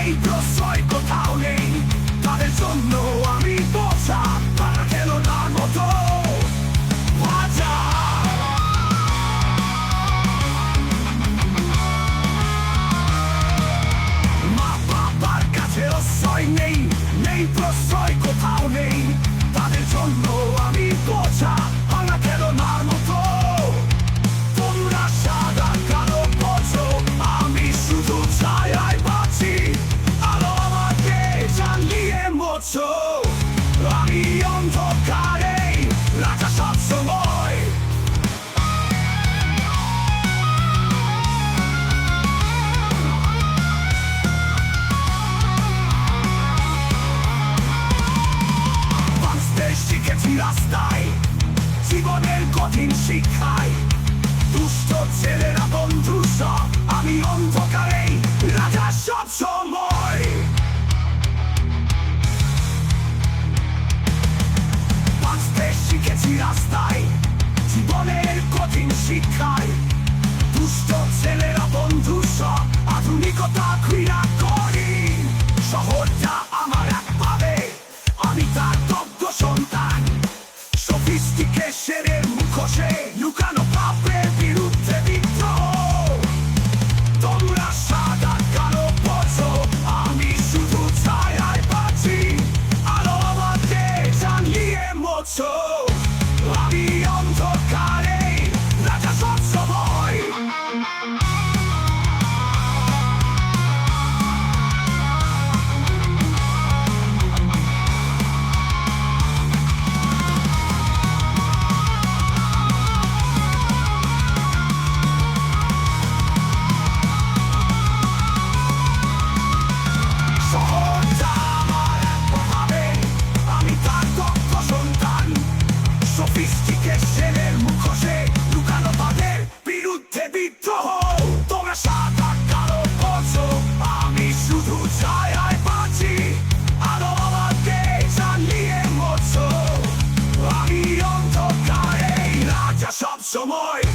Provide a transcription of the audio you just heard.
এই প্রশ্রয় কোথাও নেই। তাদের জন্য আমি বোঝা নেই নেই প্রশ্রয় কোথাও নেই। তাদের জন্য রাস্তায়, জীবনের কঠিন শিক্ষায়। দুষ্ট ছেলেরা, বন্ধু সব, আমি অন্ধকারেই রাজা সব সময়। বাঁচতে শিখেছি রাস্তায়, জীবনের কঠিন শিক্ষায়। Somoy!